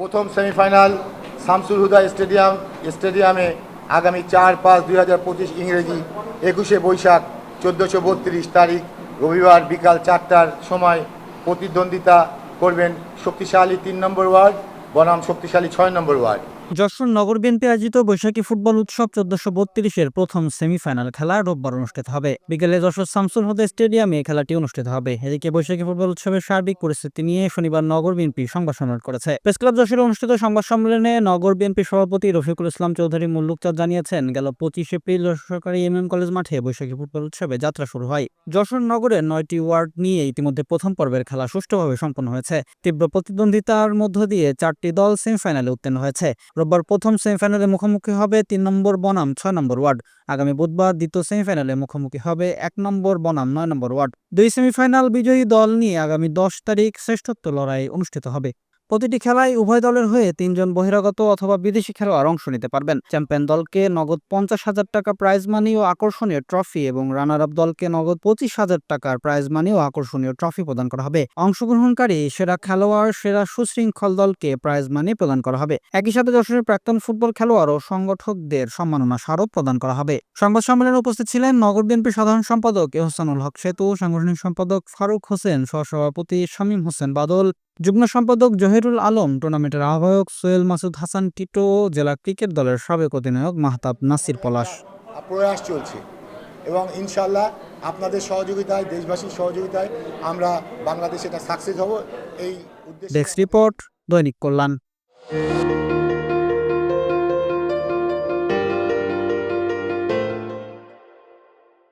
প্রথম সেমিফাইনাল শামসুল হুদা স্টেডিয়াম, স্টেডিয়ামে আগামী চার পাঁচ দুই হাজার পঁচিশ ইংরেজি একুশে বৈশাখ চোদ্দোশো বত্রিশ তারিখ রবিবার বিকাল চারটার সময় প্রতিদ্বন্দ্বিতা করবেন শক্তিশালী তিন নম্বর ওয়ার্ড, বনাম শক্তিশালী ছয় নম্বর ওয়ার্ড। যশোর নগর বিএনপি আয়োজিত বৈশাখী ফুটবল উৎসব চোদ্দশো বত্রিশের প্রথম সেমিফাইনাল খেলা রোববার অনুষ্ঠিত হবে। বিকেলে যশোর শামসুল হুদা স্টেডিয়ামে খেলাটি অনুষ্ঠিত হবে। এদিকে বৈশাখী ফুটবল উৎসবের সার্বিক পরিস্থিতি নিয়ে শনিবার নগর বিএনপি সংবাদ সম্মেলন করেছে। প্রেস ক্লাব যশোরে অনুষ্ঠিত সংবাদ সম্মেলনে নগর বিএনপি সভাপতি রফিকুল ইসলাম চৌধুরী মুল্লুকচাঁদ জানিয়েছেন, গেল পঁচিশ এপ্রিল যশোর সরকারি এম এম কলেজ মাঠে বৈশাখী ফুটবল উৎসবে যাত্রা শুরু হয়। যশোর নগরের নয়টি ওয়ার্ড নিয়ে ইতিমধ্যে প্রথম পর্বের খেলা সুষ্ঠুভাবে সম্পন্ন হয়েছে। তীব্র প্রতিদ্বন্দ্বিতার মধ্য দিয়ে চারটি দল সেমিফাইনালে উত্তীর্ণ হয়েছে। রোববার প্রথম সেমিফাইনালে মুখোমুখি হবে তিন নম্বর বনাম, ছয় নম্বর ওয়ার্ড। আগামী বুধবার দ্বিতীয় সেমিফাইনালে মুখোমুখি হবে এক নম্বর বনাম, নয় নম্বর ওয়ার্ড। দুই সেমিফাইনাল বিজয়ী দল নিয়ে আগামী দশ তারিখ শ্রেষ্ঠত্ব লড়াই অনুষ্ঠিত হবে। প্রতিটি খেলায় উভয় দলের হয়ে তিনজন বহিরাগত অথবা বিদেশি খেলোয়াড় অংশ নিতে পারবেন। চ্যাম্পিয়ন দলকে নগদ পঞ্চাশ হাজার টাকা প্রাইজ মানি ও আকর্ষণীয় ট্রফি এবং রানার আপ দলকে নগদ পঁচিশ হাজার টাকার প্রাইজ মানি ও আকর্ষণীয় ট্রফি প্রদান করা হবে। অংশগ্রহণকারী সেরা খেলোয়াড়, সেরা সুশৃঙ্খল দলকে প্রাইজ মানি প্রদান করা হবে। একই সাথে যশোরের প্রাক্তন ফুটবল খেলোয়াড় ও সংগঠকদের সম্মাননা স্মারক প্রদান করা হবে। সংবাদ সম্মেলনে উপস্থিত ছিলেন নগর বিএনপির সাধারণ সম্পাদক এহসানুল হক সেতু, সাংগঠনিক সম্পাদক ফারুক হোসেন, সহসভাপতি শামীম হোসেন বাদল যুগ্ম সম্পাদক জহিরুল আলম টুর্নামেন্টের আহ্বায়ক সোহেল মাসুদ হাসান টিটো ও জেলা ক্রিকেট দলের সাবেক অধিনায়ক মাহতাব নাসির পলাশ। প্রয়াস চলছে এবং ইনশাল্লাহ আপনাদের সহযোগিতায় দেশবাসীর সহযোগিতায় আমরা বাংলাদেশে এটা সাকসেস হব। এই উদ্দেশ্যে ডেস্ক রিপোর্ট দৈনিক কল্যাণ।